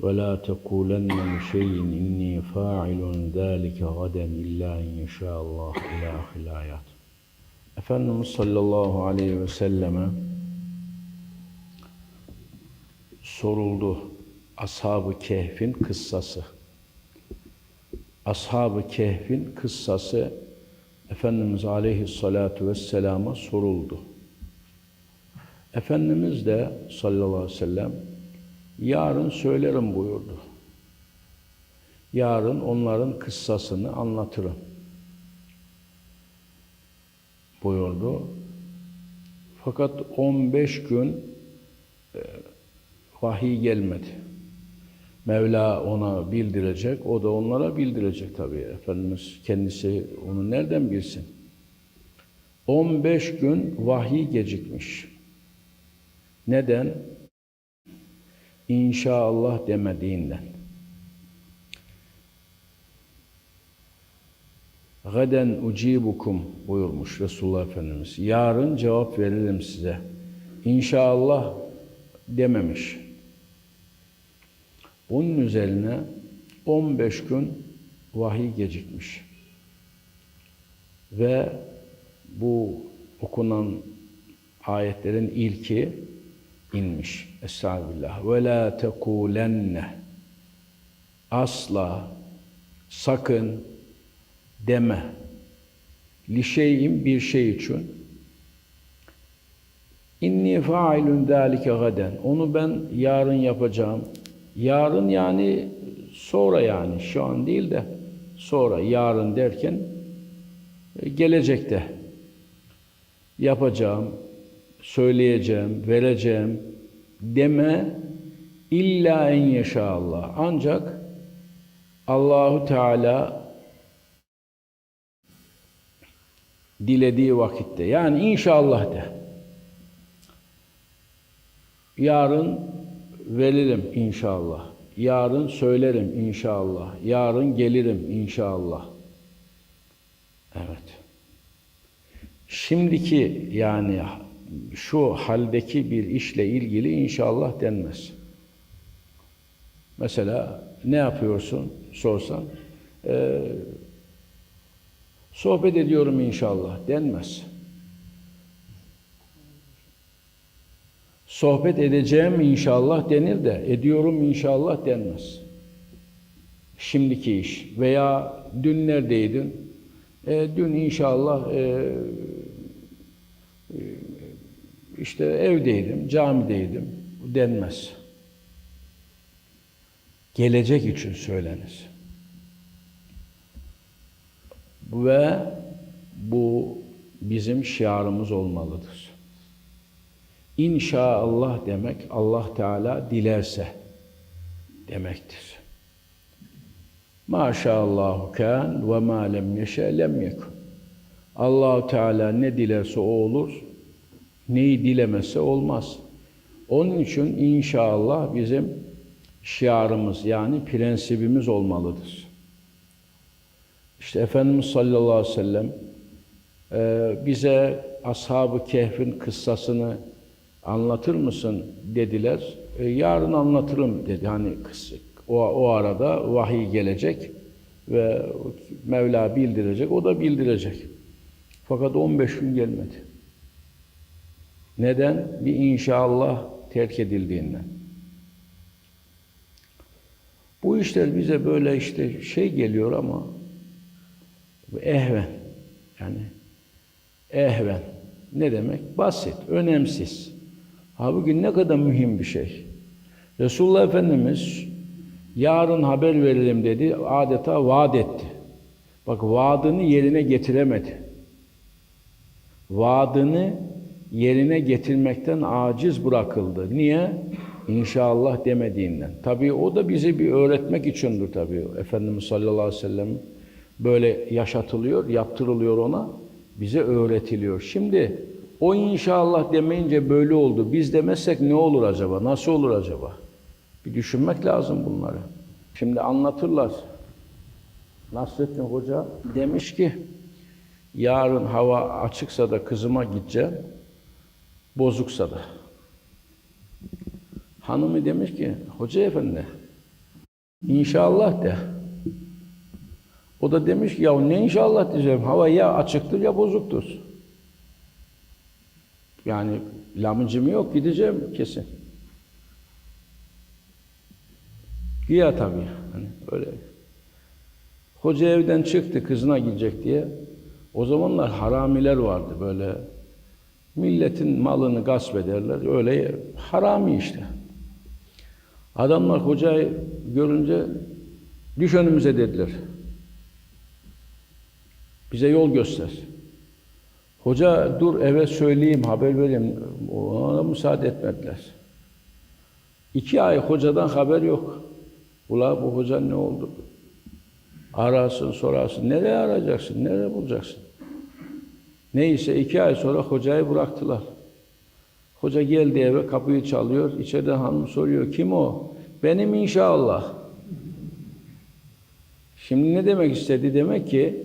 ولا تقولن لشيء إني فاعل ذلك غدا إلا إن يشاء الله إلى آخر الآيات Efendimiz sallallahu aleyhi ve selleme soruldu Ashab-ı Kehf'in kıssası. Ashab-ı Kehf'in kıssası Efendimiz aleyhissalatu vesselama soruldu. Efendimiz de sallallahu aleyhi ve sellem yarın söylerim buyurdu. Yarın onların kıssasını anlatırım buyurdu. Fakat 15 gün e, vahiy gelmedi. Mevla ona bildirecek, o da onlara bildirecek tabii. Efendimiz kendisi onu nereden bilsin? 15 gün vahiy gecikmiş. Neden? İnşallah demediğinden. Gaden ucibukum buyurmuş Resulullah Efendimiz. Yarın cevap veririm size. İnşallah dememiş. Bunun üzerine 15 gün vahiy gecikmiş. Ve bu okunan ayetlerin ilki inmiş. Estağfirullah. Ve la tekulenne asla sakın deme. Li şeyin bir şey için. İnni failun zalike gaden. Onu ben yarın yapacağım. Yarın yani sonra yani şu an değil de sonra yarın derken e, gelecekte yapacağım, söyleyeceğim, vereceğim deme illa en yeşallah. Ancak Allahu Teala dilediği vakitte. Yani inşallah de. Yarın veririm inşallah. Yarın söylerim inşallah. Yarın gelirim inşallah. Evet. Şimdiki yani şu haldeki bir işle ilgili inşallah denmez. Mesela ne yapıyorsun sorsan, e, sohbet ediyorum inşallah denmez. Sohbet edeceğim inşallah denir de ediyorum inşallah denmez. Şimdiki iş veya dün neredeydin? E, dün inşallah e, e, işte evdeydim, camideydim denmez. Gelecek için söylenir. Ve bu bizim şiarımız olmalıdır. İnşaallah demek Allah Teala dilerse demektir. Maşallahu kan ve ma lem yeşe lem yekun. Allah Teala ne dilerse o olur, neyi dilemezse olmaz. Onun için inşallah bizim şiarımız yani prensibimiz olmalıdır. İşte Efendimiz sallallahu aleyhi ve sellem e, bize Ashab-ı Kehf'in kıssasını anlatır mısın dediler. E, yarın anlatırım dedi. Hani o, o arada vahiy gelecek ve Mevla bildirecek, o da bildirecek. Fakat 15 gün gelmedi. Neden? Bir inşallah terk edildiğinden. Bu işler bize böyle işte şey geliyor ama ehven yani ehven ne demek? Basit, önemsiz. Ha bugün ne kadar mühim bir şey. Resulullah Efendimiz yarın haber verelim dedi, adeta vaat etti. Bak vaadını yerine getiremedi. Vaadını yerine getirmekten aciz bırakıldı. Niye? İnşallah demediğinden. Tabii o da bizi bir öğretmek içindir tabii. Efendimiz sallallahu aleyhi ve sellem böyle yaşatılıyor, yaptırılıyor ona. Bize öğretiliyor. Şimdi o inşallah demeyince böyle oldu. Biz demezsek ne olur acaba? Nasıl olur acaba? Bir düşünmek lazım bunları. Şimdi anlatırlar. Nasrettin Hoca demiş ki yarın hava açıksa da kızıma gideceğim, bozuksa da. Hanımı demiş ki, hoca efendi, inşallah de. O da demiş ki, ya ne inşallah diyeceğim, hava ya açıktır ya bozuktur. Yani lamıcım yok, gideceğim kesin. Güya tabii, hani öyle. Hoca evden çıktı kızına gidecek diye. O zamanlar haramiler vardı böyle. Milletin malını gasp ederler. Öyle harami işte. Adamlar hocayı görünce düş önümüze dediler. Bize yol göster. Hoca dur eve söyleyeyim, haber vereyim. Ona müsaade etmediler. İki ay hocadan haber yok. Ula bu hoca ne oldu? Arasın, sorarsın. Nereye arayacaksın? Nereye bulacaksın? Neyse iki ay sonra hocayı bıraktılar. Hoca geldi eve kapıyı çalıyor. İçeriden hanım soruyor. Kim o? Benim inşallah. Şimdi ne demek istedi? Demek ki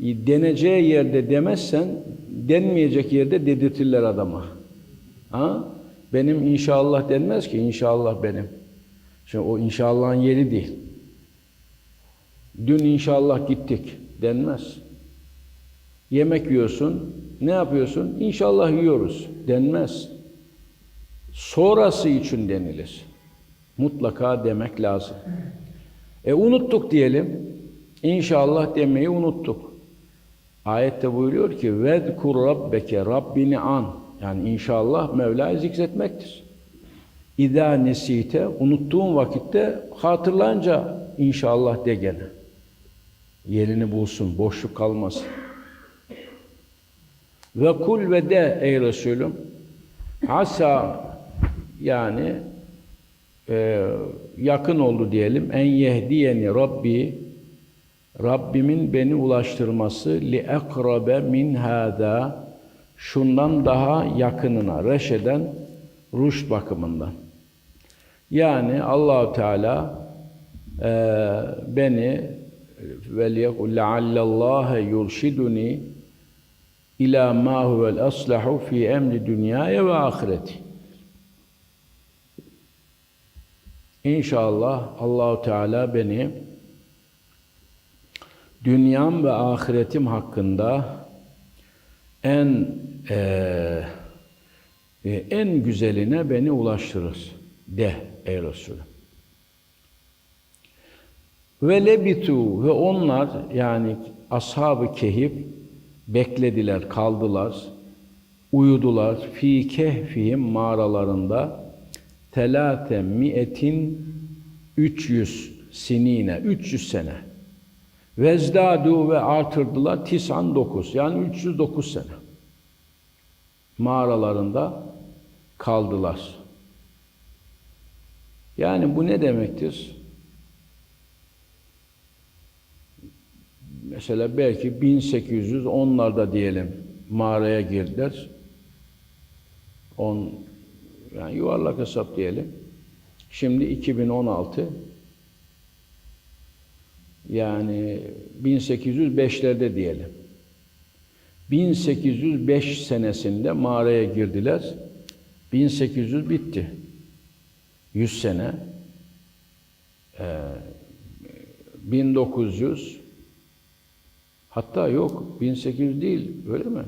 deneceği yerde demezsen denmeyecek yerde dedirtirler adama. Ha? Benim inşallah denmez ki inşallah benim. Şimdi o inşallahın yeri değil. Dün inşallah gittik denmez. Yemek yiyorsun, ne yapıyorsun? İnşallah yiyoruz denmez. Sonrası için denilir. Mutlaka demek lazım. E unuttuk diyelim. İnşallah demeyi unuttuk. Ayette buyuruyor ki vedkur rabbeke Rabbini an. Yani inşallah Mevla'yı zikretmektir. İza nesite unuttuğun vakitte hatırlayınca inşallah de gene. Yerini bulsun, boşluk kalmasın. Ve kul ve de ey Resulüm asa yani e, yakın oldu diyelim en yehdiyeni Rabbi Rabbimin beni ulaştırması li ekrabe min hada şundan daha yakınına reşeden ruş bakımından. Yani Allahu Teala e, beni ve liyekul leallallâhe yurşiduni ila ma huvel aslahu fi emri dünyaya ve ahireti. İnşallah Allahu Teala beni dünyam ve ahiretim hakkında en e, e, en güzeline beni ulaştırır de ey Resulüm. Ve lebitu ve onlar yani ashab-ı kehif beklediler, kaldılar, uyudular fi kehfihim mağaralarında telate mi'etin 300 sinine, 300 sene. Vezdadu ve artırdılar tisan 9 yani 309 sene. Mağaralarında kaldılar. Yani bu ne demektir? Mesela belki 1810'larda diyelim mağaraya girdiler. 10 yani yuvarlak hesap diyelim. Şimdi 2016 yani 1805'lerde diyelim. 1805 senesinde mağaraya girdiler. 1800 bitti. 100 sene. Ee, 1900 hatta yok 1800 değil öyle mi?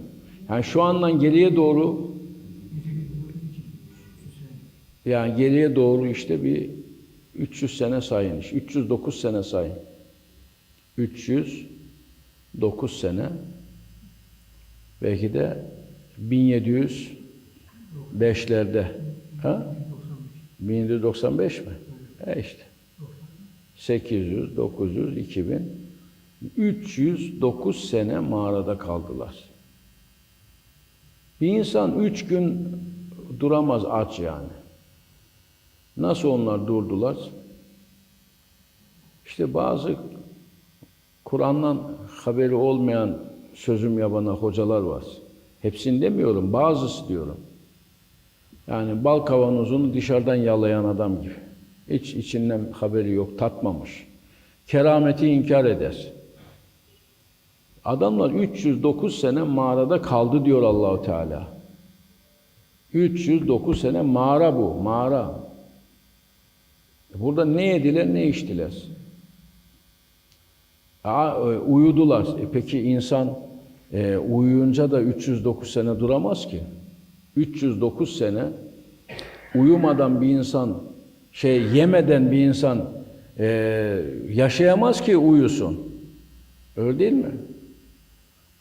Yani şu andan geriye doğru yani geriye doğru işte bir 300 sene sayın. 309 sene sayın. 309 sene belki de 1705'lerde ha? 1795 mi? E işte. 800, 900, 2000 309 sene mağarada kaldılar. Bir insan üç gün duramaz aç yani. Nasıl onlar durdular? İşte bazı Kur'an'dan haberi olmayan sözüm yabana hocalar var. Hepsini demiyorum, bazısı diyorum. Yani bal kavanozunu dışarıdan yalayan adam gibi. Hiç içinden haberi yok, tatmamış. Kerameti inkar eder. Adamlar 309 sene mağarada kaldı diyor Allahu Teala. 309 sene mağara bu, mağara. Burada ne yediler, ne içtiler? Aa, e, uyudular. E peki insan e, uyuyunca da 309 sene duramaz ki. 309 sene uyumadan bir insan, şey yemeden bir insan e, yaşayamaz ki uyusun. Öyle değil mi?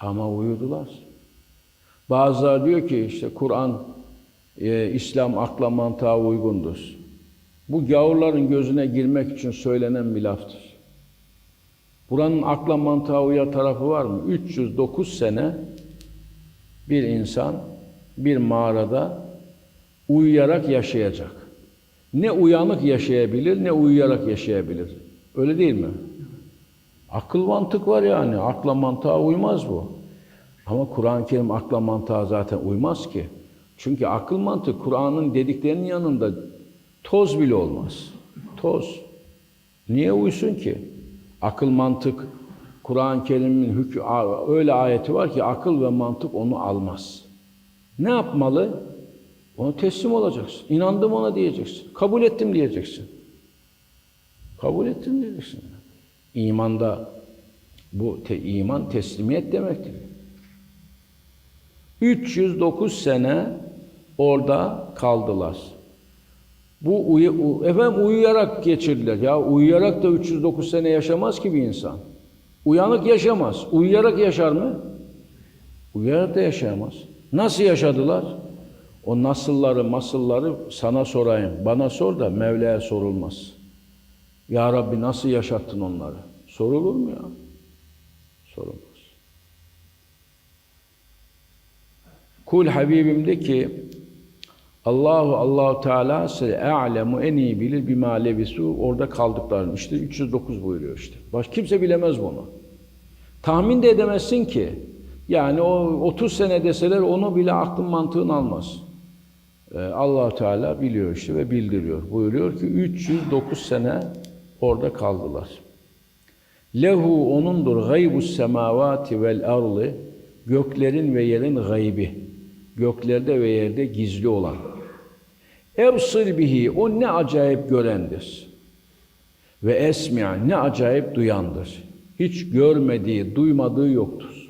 Ama uyudular. Bazıları diyor ki işte Kur'an, e, İslam akla mantığa uygundur. Bu gavurların gözüne girmek için söylenen bir laftır. Buranın akla mantığa uyar tarafı var mı? 309 sene bir insan bir mağarada uyuyarak yaşayacak. Ne uyanık yaşayabilir ne uyuyarak yaşayabilir. Öyle değil mi? Akıl mantık var yani. Akla mantığa uymaz bu. Ama Kur'an-ı Kerim akla mantığa zaten uymaz ki. Çünkü akıl mantık Kur'an'ın dediklerinin yanında toz bile olmaz. Toz. Niye uysun ki? Akıl mantık Kur'an-ı Kerim'in öyle ayeti var ki akıl ve mantık onu almaz. Ne yapmalı? Ona teslim olacaksın. İnandım ona diyeceksin. Kabul ettim diyeceksin. Kabul ettim diyeceksin. İmanda bu te, iman teslimiyet demektir. 309 sene orada kaldılar. Bu uyu, efendim uyuyarak geçirdiler. Ya uyuyarak da 309 sene yaşamaz ki bir insan. Uyanık yaşamaz. Uyuyarak yaşar mı? Uyuyarak da yaşayamaz. Nasıl yaşadılar? O nasılları, masılları sana sorayım. Bana sor da Mevla'ya sorulmaz. Ya Rabbi nasıl yaşattın onları? Sorulur mu ya? Sorulmaz. Kul Habibim de ki Allahu Allahu Teala size a'lemu en iyi bilir bima lebisu orada kaldıklarını. İşte 309 buyuruyor işte. Baş kimse bilemez bunu. Tahmin de edemezsin ki. Yani o 30 sene deseler onu bile aklın mantığın almaz. Ee, allah Teala biliyor işte ve bildiriyor. Buyuruyor ki 309 sene orada kaldılar. Lehu onundur gaybus semavati vel arlı göklerin ve yerin gaybi. Göklerde ve yerde gizli olan. Ebsir bihi o ne acayip görendir. Ve esmi'a ne acayip duyandır. Hiç görmediği, duymadığı yoktur.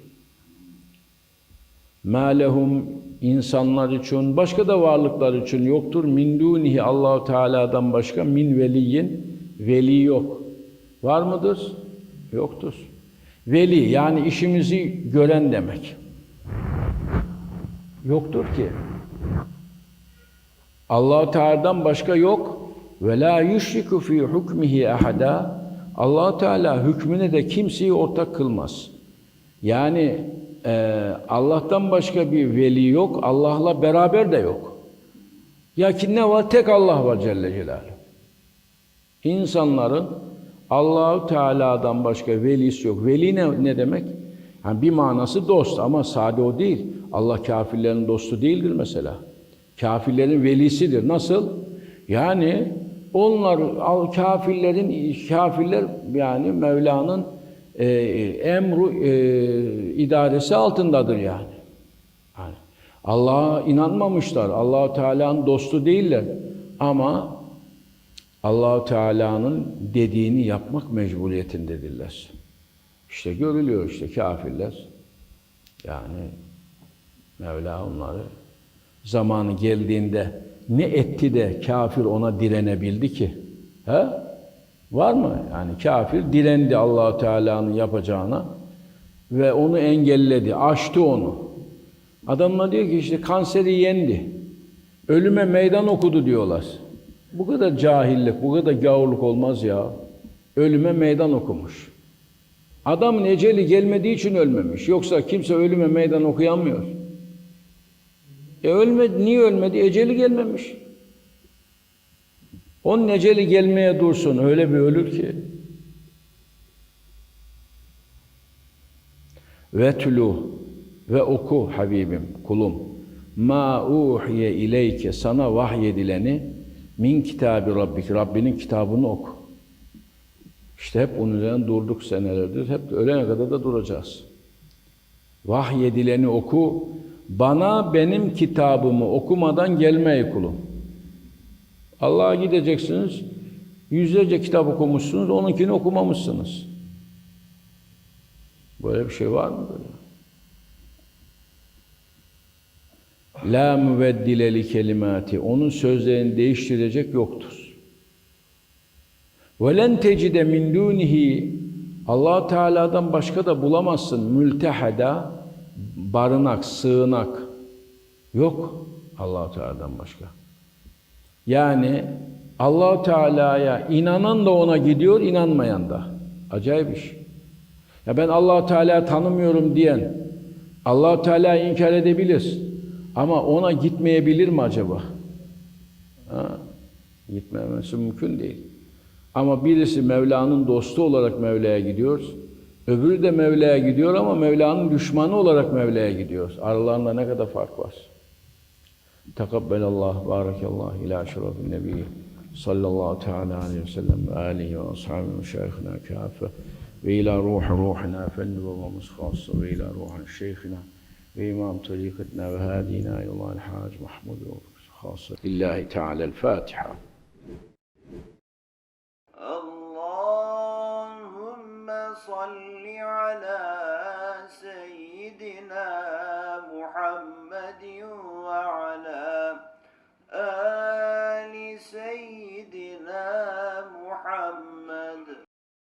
Ma lehum insanlar için, başka da varlıklar için yoktur. Min dunihi Allahu Teala'dan başka min veliyin veli yok. Var mıdır? Yoktur. Veli yani işimizi gören demek. Yoktur ki. Allah Teala'dan başka yok. Ve la yüşriku fi hukmihi ahada. Allah Teala hükmüne de kimseyi ortak kılmaz. Yani e, Allah'tan başka bir veli yok, Allah'la beraber de yok. Ya ki ne var? Tek Allah var Celle Celaluhu. İnsanların Allahu Teala'dan başka velisi yok. Veli ne, ne demek? Yani bir manası dost ama sade o değil. Allah kafirlerin dostu değildir mesela. Kafirlerin velisidir. Nasıl? Yani onlar kafirlerin kafirler yani Mevla'nın e, emru e, idaresi altındadır yani. yani Allah'a inanmamışlar. Allahu Teala'nın dostu değiller. Ama Allahu Teala'nın dediğini yapmak mecburiyetindedirler. İşte görülüyor işte kafirler. Yani Mevla onları zamanı geldiğinde ne etti de kafir ona direnebildi ki? He? Var mı? Yani kafir direndi Allahu Teala'nın yapacağına ve onu engelledi, aştı onu. Adamlar diyor ki işte kanseri yendi. Ölüme meydan okudu diyorlar. Bu kadar cahillik, bu kadar gavurluk olmaz ya. Ölüme meydan okumuş. Adamın eceli gelmediği için ölmemiş. Yoksa kimse ölüme meydan okuyamıyor. E ölmedi, niye ölmedi? Eceli gelmemiş. Onun eceli gelmeye dursun öyle bir ölür ki. Ve tulu ve oku Habibim kulum. Ma uhiye ileyke sana vahyedileni min kitabı rabbik Rabbinin kitabını oku. İşte hep onun üzerine durduk senelerdir. Hep ölene kadar da duracağız. Vahyedileni oku. Bana benim kitabımı okumadan gelmeyi kulum. Allah'a gideceksiniz. Yüzlerce kitap okumuşsunuz. Onunkini okumamışsınız. Böyle bir şey var mı böyle? La müveddile li kelimati. Onun sözlerini değiştirecek yoktur. Ve len tecide min dunihi Allah Teala'dan başka da bulamazsın mültehada barınak, sığınak yok Allah Teala'dan başka. Yani Allah Teala'ya inanan da ona gidiyor, inanmayan da. Acayip iş. Ya ben Allah Teala tanımıyorum diyen Allah Teala'yı inkar edebilir. Ama ona gitmeyebilir mi acaba? Ha, gitmemesi mümkün değil. Ama birisi Mevla'nın dostu olarak Mevla'ya gidiyor. Öbürü de Mevla'ya gidiyor ama Mevla'nın düşmanı olarak Mevla'ya gidiyor. Aralarında ne kadar fark var? Tekabbelallah, barakallah ila şerefin nebi sallallahu teala aleyhi ve sellem ve alihi ve ashabi meşayihina kâfe ve ila ruhi ruhina fenni babamız khassa ve ila ruhi şeyhina بإمام طريقتنا وهادينا إلى الحاج محمود خاصة لله تعالى الفاتحة. اللهم صل على سيدنا محمد وعلى آله